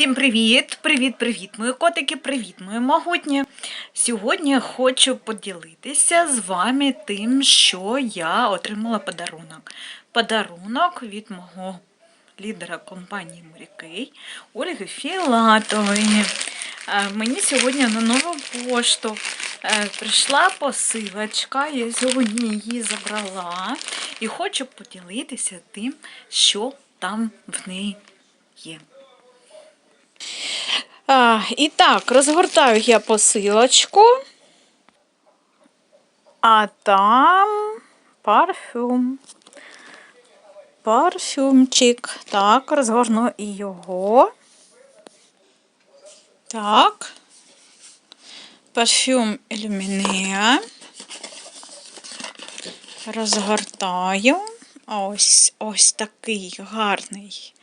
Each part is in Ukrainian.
Всім привіт! Привіт-привіт, мої котики, привіт, мої могутні. Сьогодні хочу поділитися з вами тим, що я отримала подарунок. Подарунок від мого лідера компанії Морякей Ольги Філатової. Е, Мені сьогодні на нову пошту е, прийшла посилочка, я сьогодні її забрала і хочу поділитися тим, що там в неї є. А, і так, розгортаю я посилочку. А там парфюм. Парфюмчик. Так, розгорну і його. Так. Парфюм Ілюмінеа. Розгортаю. Ось ось такий гарний.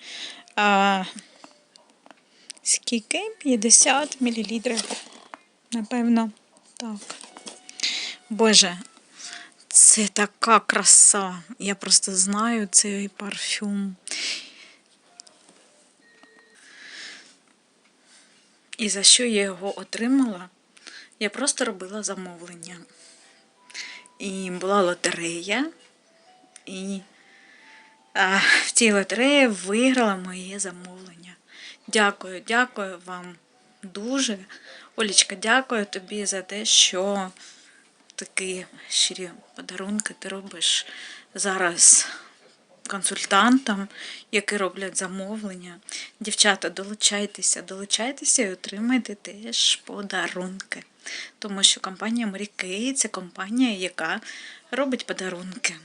Скільки? 50 мл. Напевно, так. Боже, це така краса. Я просто знаю цей парфюм. І за що я його отримала? Я просто робила замовлення. І була лотерея, і а, в цій лотереї виграла моє замовлення. Дякую, дякую вам дуже. Олічка, дякую тобі за те, що такі щирі подарунки ти робиш зараз консультантам, які роблять замовлення. Дівчата, долучайтеся, долучайтеся і отримайте теж подарунки. Тому що компанія Морякей це компанія, яка робить подарунки.